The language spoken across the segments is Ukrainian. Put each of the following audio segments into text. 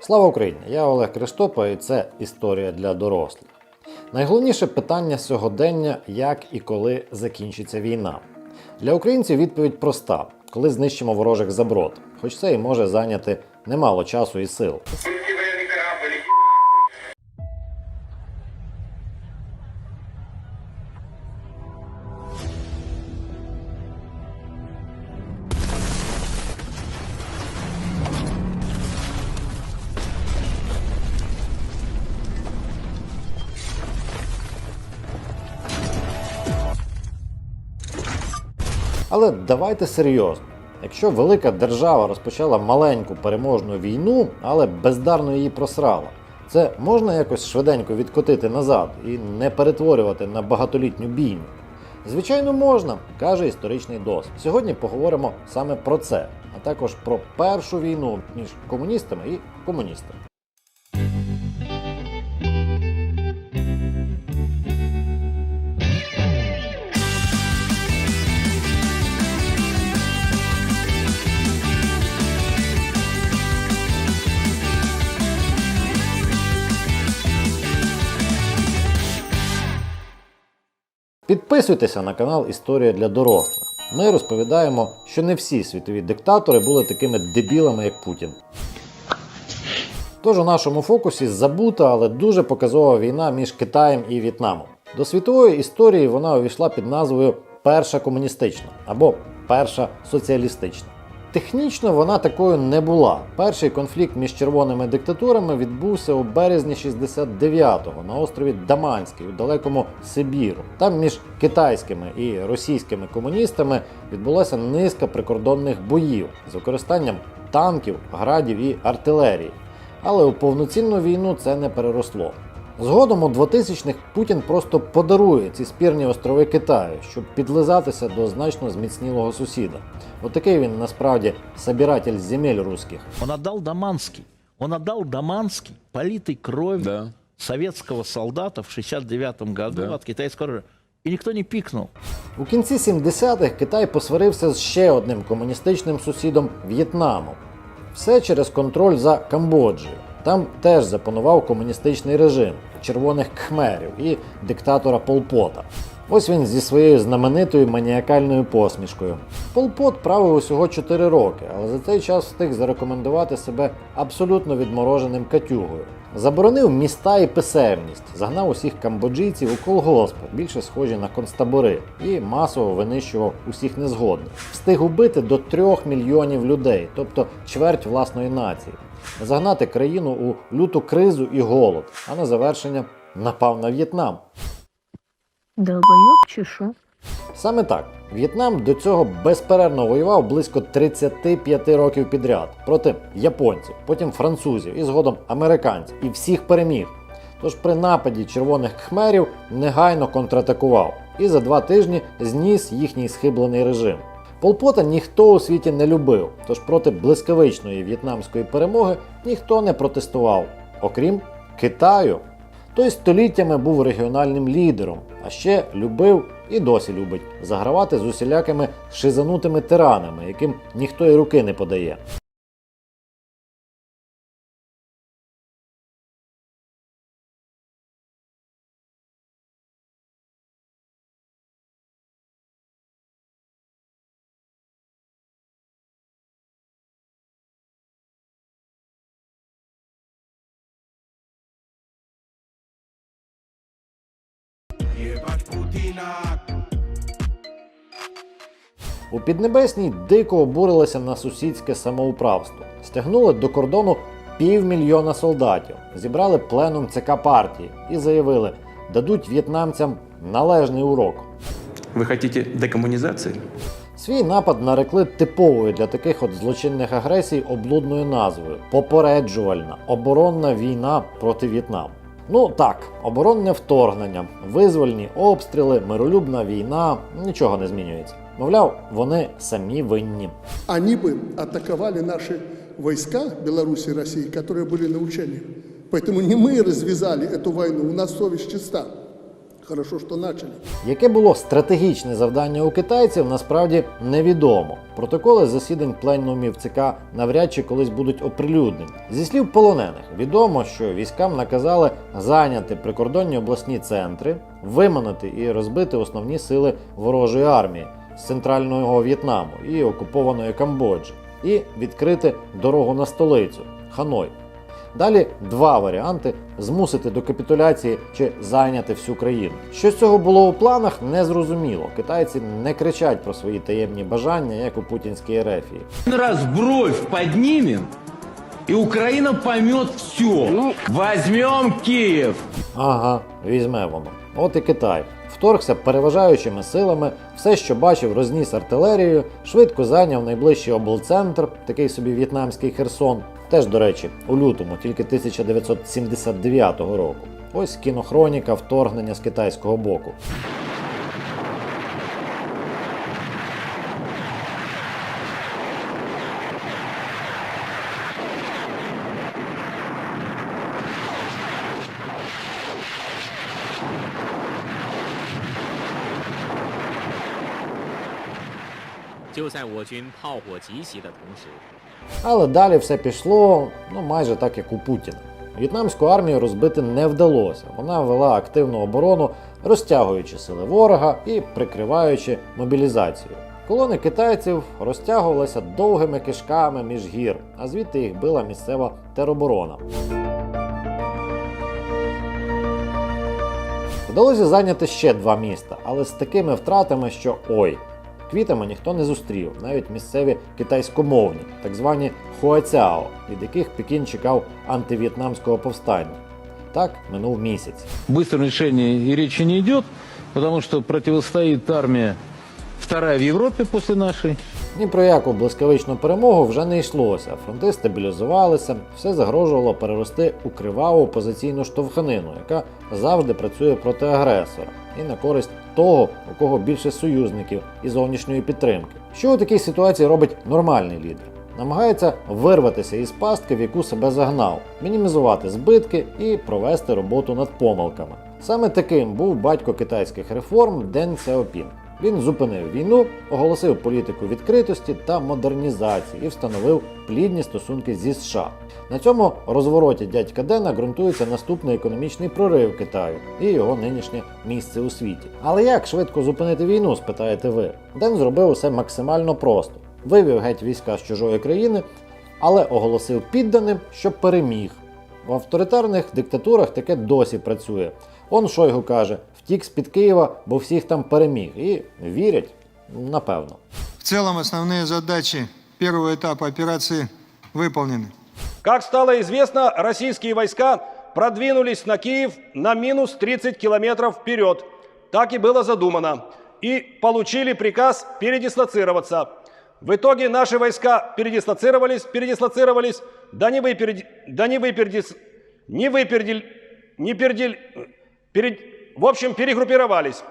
Слава Україні! Я Олег Криштопа і це історія для дорослих. Найголовніше питання сьогодення як і коли закінчиться війна. Для українців відповідь проста: коли знищимо ворожих заброд, хоч це і може зайняти немало часу і сил. Але давайте серйозно. Якщо велика держава розпочала маленьку переможну війну, але бездарно її просрала, це можна якось швиденько відкотити назад і не перетворювати на багатолітню бійню? Звичайно, можна, каже історичний досвід. Сьогодні поговоримо саме про це, а також про першу війну між комуністами і комуністами. Підписуйтеся на канал Історія для дорослих. Ми розповідаємо, що не всі світові диктатори були такими дебілами, як Путін. Тож у нашому фокусі забута, але дуже показова війна між Китаєм і В'єтнамом. До світової історії вона увійшла під назвою Перша комуністична або Перша соціалістична. Технічно вона такою не була. Перший конфлікт між червоними диктатурами відбувся у березні 69-го на острові Даманський у далекому Сибіру. Там між китайськими і російськими комуністами відбулася низка прикордонних боїв з використанням танків, градів і артилерії. Але у повноцінну війну це не переросло. Згодом у 2000-х Путін просто подарує ці спірні острови Китаю, щоб підлизатися до значно зміцнілого сусіда. Отакий він насправді собиратель земель руських. Он отдал Даманский. Он отдал Даманский, политый кровью Да. советского солдата в 69 году Да. китайского оружия. И никто не пикнул. У кінці 70-х Китай посварився з ще одним комуністичним сусідом В'єтнамом. Все через контроль за Камбоджею. Там теж запанував комуністичний режим червоних кхмерів і диктатора Полпота. Ось він зі своєю знаменитою маніакальною посмішкою. Полпот правив усього 4 роки, але за цей час встиг зарекомендувати себе абсолютно відмороженим катюгою. Заборонив міста і писемність, загнав усіх камбоджійців у колгоспи, більше схожі на концтабори, і масово винищував усіх незгодних. Встиг убити до трьох мільйонів людей, тобто чверть власної нації, загнати країну у люту кризу і голод, а на завершення напав на В'єтнам. Долбоёб чи що? Саме так, В'єтнам до цього безперервно воював близько 35 років підряд проти японців, потім французів і згодом американців, і всіх переміг. Тож при нападі червоних хмерів негайно контратакував і за два тижні зніс їхній схиблений режим. Полпота ніхто у світі не любив, тож проти блискавичної в'єтнамської перемоги ніхто не протестував, окрім Китаю. Той століттями був регіональним лідером, а ще любив і досі любить загравати з усілякими шизанутими тиранами, яким ніхто і руки не подає. У Піднебесній дико обурилися на сусідське самоуправство. Стягнули до кордону півмільйона солдатів, зібрали пленум ЦК партії і заявили, дадуть в'єтнамцям належний урок. Вы хотите декоммунизации? Свій напад нарекли типовою для таких от злочинних агресій облудною назвою попереджувальна оборонна війна проти В'єтнаму. Ну так, оборонне вторгнення, визвольні обстріли, миролюбна війна нічого не змінюється. Мовляв, вони самі винні. они бы атаковали наши войска Беларуси и России, которые были на учениях. Поэтому не мы развязали эту войну, у нас совесть чиста. Хорошо, что начали. Яке було стратегічне завдання у китайців, насправді невідомо. Протоколи засідань пленумів ЦК навряд чи колись будуть оприлюднені. Зі слів полонених, відомо, що військам наказали зайняти прикордонні обласні центри, виманити і розбити основні сили ворожої армії з центрального В'єтнаму і окупованої Камбоджі, і відкрити дорогу на столицю Ханой. Далі два варіанти: змусити до капітуляції чи зайняти всю країну. Що з цього було у планах, не зрозуміло. Китайці не кричать про свої таємні бажання, як у путінській ерефії. раз бровь поднимем, и Украина поймет все. Возьмем Киев. Ага, візьме воно. От і Китай. Вторгся переважаючими силами, все, що бачив, розніс артилерією, швидко зайняв найближчий облцентр, такий собі в'єтнамський Херсон. Теж, до речі, у лютому, тільки 1979 року. Ось кінохроніка вторгнення з китайського боку. “ але далі все пішло ну, майже так, як у Путіна. В'єтнамську армію розбити не вдалося. Вона вела активну оборону, розтягуючи сили ворога і прикриваючи мобілізацію. Колони китайців розтягувалися довгими кишками між гір, а звідти їх била місцева тероборона. Вдалося зайняти ще два міста, але з такими втратами, що ой. Квітами ніхто не зустрів, навіть місцеві китайськомовні, так звані хуацяо, від яких Пекін чекав антив'єтнамського повстання. Так минув місяць. Быстрого решения і речі не йде, тому що протистоїть армія вторая в Європі після нашей. Ні про яку блискавичну перемогу вже не йшлося. Фронти стабілізувалися, все загрожувало перерости у криваву позиційну штовханину, яка завжди працює проти агресора і на користь того, у кого більше союзників і зовнішньої підтримки. Що у такій ситуації робить нормальний лідер? Намагається вирватися із пастки, в яку себе загнав, мінімізувати збитки і провести роботу над помилками. Саме таким був батько китайських реформ Ден Сяопін. Він зупинив війну, оголосив політику відкритості та модернізації і встановив плідні стосунки зі США. На цьому розвороті дядька Дена ґрунтується наступний економічний прорив Китаю і його нинішнє місце у світі. Але як швидко зупинити війну, спитаєте ви? Ден зробив усе максимально просто: вивів геть війська з чужої країни, але оголосив підданим, що переміг. В авторитарних диктатурах таке досі працює. Он Шойгу каже, втік з-під Києва, бо всіх там переміг. І вірять, напевно. В целом основные задачи первого этапа операции выполнены. Как стало известно, российские войска продвинулись на Киев на минус 30 километров вперед. Так и было задумано. И получили приказ передислоцироваться. В итоге наши войска передислоцировались, передислоцировались, да не выперди, да не выпердис, не выпердил, не пердил, перед, в общем, перегруппировались.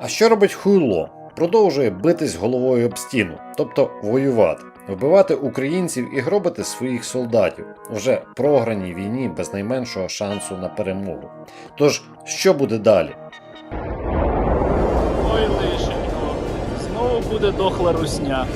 А що робить хуйло? Продовжує битись головою об стіну, тобто воювати, вбивати українців і гробити своїх солдатів вже програній війні без найменшого шансу на перемогу. Тож, що буде далі? Ой, лишенько, знову буде дохла русня.